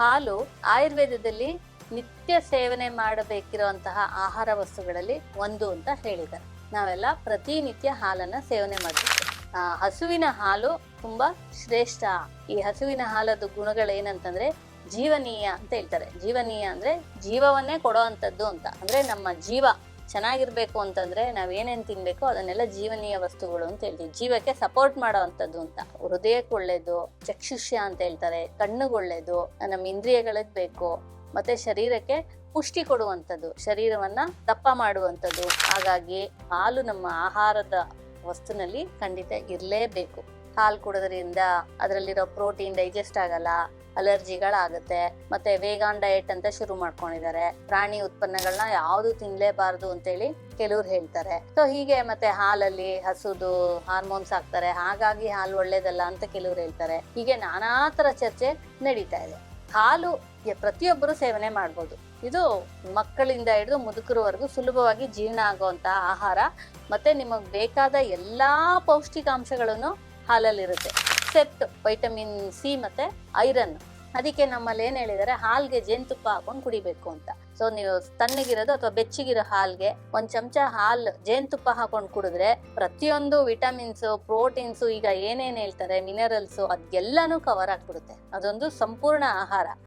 ಹಾಲು ಆಯುರ್ವೇದದಲ್ಲಿ ನಿತ್ಯ ಸೇವನೆ ಮಾಡಬೇಕಿರುವಂತಹ ಆಹಾರ ವಸ್ತುಗಳಲ್ಲಿ ಒಂದು ಅಂತ ಹೇಳಿದ್ದಾರೆ. ನಾವೆಲ್ಲ ಪ್ರತಿನಿತ್ಯ ಹಾಲನ್ನ ಸೇವನೆ ಮಾಡಬೇಕು ಹಸುವಿನ ಹಾಲು ತುಂಬಾ ಶ್ರೇಷ್ಠ. ಈ ಹಸುವಿನ ಹಾಲದ ಗುಣಗಳೇನಂತಂದ್ರೆ ಜೀವನೀಯ ಅಂತ ಹೇಳ್ತಾರೆ. ಜೀವನೀಯ ಅಂದ್ರೆ ಜೀವವನ್ನೇ ಕೊಡೋ ಅಂತ. ಅಂದ್ರೆ ನಮ್ಮ ಜೀವ. ಚೆನ್ನಾಗಿರ್ಬೇಕು ಅಂತಂದ್ರೆ ನಾವ್ ಏನೇನ್ ತಿನ್ಬೇಕು ಅದನ್ನೆಲ್ಲ ಜೀವನೀಯ ವಸ್ತುಗಳು ಅಂತ ಹೇಳ್ತೀವಿ. ಜೀವಕ್ಕೆ ಸಪೋರ್ಟ್ ಮಾಡೋ ಅಂಥದ್ದು ಅಂತ. ಹೃದಯಕ್ಕೆ ಒಳ್ಳೇದು, ಚಕ್ಷುಷ್ಯ ಅಂತ ಹೇಳ್ತಾರೆ ಕಣ್ಣುಗೊಳ್ಳೇದು ನಮ್ಮ ಇಂದ್ರಿಯಗಳಿಗೆ ಬೇಕು, ಮತ್ತೆ ಶರೀರಕ್ಕೆ ಪುಷ್ಟಿ ಕೊಡುವಂಥದ್ದು, ಶರೀರವನ್ನ ದಪ್ಪ ಮಾಡುವಂಥದ್ದು. ಹಾಗಾಗಿ ಹಾಲು ನಮ್ಮ ಆಹಾರದ ವಸ್ತುನಲ್ಲಿ ಖಂಡಿತ ಇರಲೇಬೇಕು. ಹಾಲು ಕುಡೋದ್ರಿಂದ ಅದರಲ್ಲಿರೋ ಪ್ರೋಟೀನ್ ಡೈಜೆಸ್ಟ್ ಆಗಲ್ಲ, ಅಲರ್ಜಿಗಳಾಗುತ್ತೆ, ಮತ್ತೆ ವೇಗಾನ್ ಡಯಟ್ ಅಂತ ಶುರು ಮಾಡ್ಕೊಂಡಿದ್ದಾರೆ. ಪ್ರಾಣಿ ಉತ್ಪನ್ನಗಳನ್ನ ಯಾವುದು ತಿನ್ಲೇಬಾರದು ಅಂತೇಳಿ ಕೆಲವ್ರು ಹೇಳ್ತಾರೆ. ಸೊ ಹೀಗೆ ಮತ್ತೆ ಹಾಲಲ್ಲಿ ಹಸುದು ಹಾರ್ಮೋನ್ಸ್ ಹಾಕ್ತಾರೆ ಹಾಗಾಗಿ ಹಾಲು ಒಳ್ಳೇದಲ್ಲ ಅಂತ ಕೆಲವ್ರು ಹೇಳ್ತಾರೆ. ಹೀಗೆ ನಾನಾ ತರ ಚರ್ಚೆ ನಡೀತಾ ಇದೆ. ಹಾಲು ಪ್ರತಿಯೊಬ್ಬರು ಸೇವನೆ ಮಾಡ್ಬೋದು. ಇದು ಮಕ್ಕಳಿಂದ ಹಿಡಿದು ಮುದುಕರವರೆಗೂ ಸುಲಭವಾಗಿ ಜೀರ್ಣ ಆಗುವಂತಹ ಆಹಾರ, ಮತ್ತೆ ನಿಮಗೆ ಬೇಕಾದ ಎಲ್ಲಾ ಪೌಷ್ಟಿಕಾಂಶಗಳನ್ನು ಹಾಲಲ್ಲಿರುತ್ತೆ. ಸೆಟ್, ವೈಟಮಿನ್ ಸಿ ಮತ್ತೆ ಐರನ್. ಅದಕ್ಕೆ ನಮ್ಮಲ್ಲಿ ಏನ್ ಹೇಳಿದಾರೆ? ಹಾಲ್ಗೆ ಜೇನುತುಪ್ಪ ಹಾಕೊಂಡು ಕುಡಿಬೇಕು ಅಂತ. ಸೊ ನೀವು ತಣ್ಣಗಿರೋದು ಅಥವಾ ಬೆಚ್ಚಗಿರೋ ಹಾಲ್ಗೆ ಒಂದ್ ಚಮಚ ಹಾಲು ಜೇನುತುಪ್ಪ ಹಾಕೊಂಡು ಕುಡಿದ್ರೆ ಪ್ರತಿಯೊಂದು ವಿಟಮಿನ್ಸ್, ಪ್ರೋಟೀನ್ಸ್, ಈಗ ಏನೇನ್ ಹೇಳ್ತಾರೆ, ಮಿನರಲ್ಸ್ ಅದೆಲ್ಲಾನು ಕವರ್ ಆಗ್ಬಿಡುತ್ತೆ. ಅದೊಂದು ಸಂಪೂರ್ಣ ಆಹಾರ.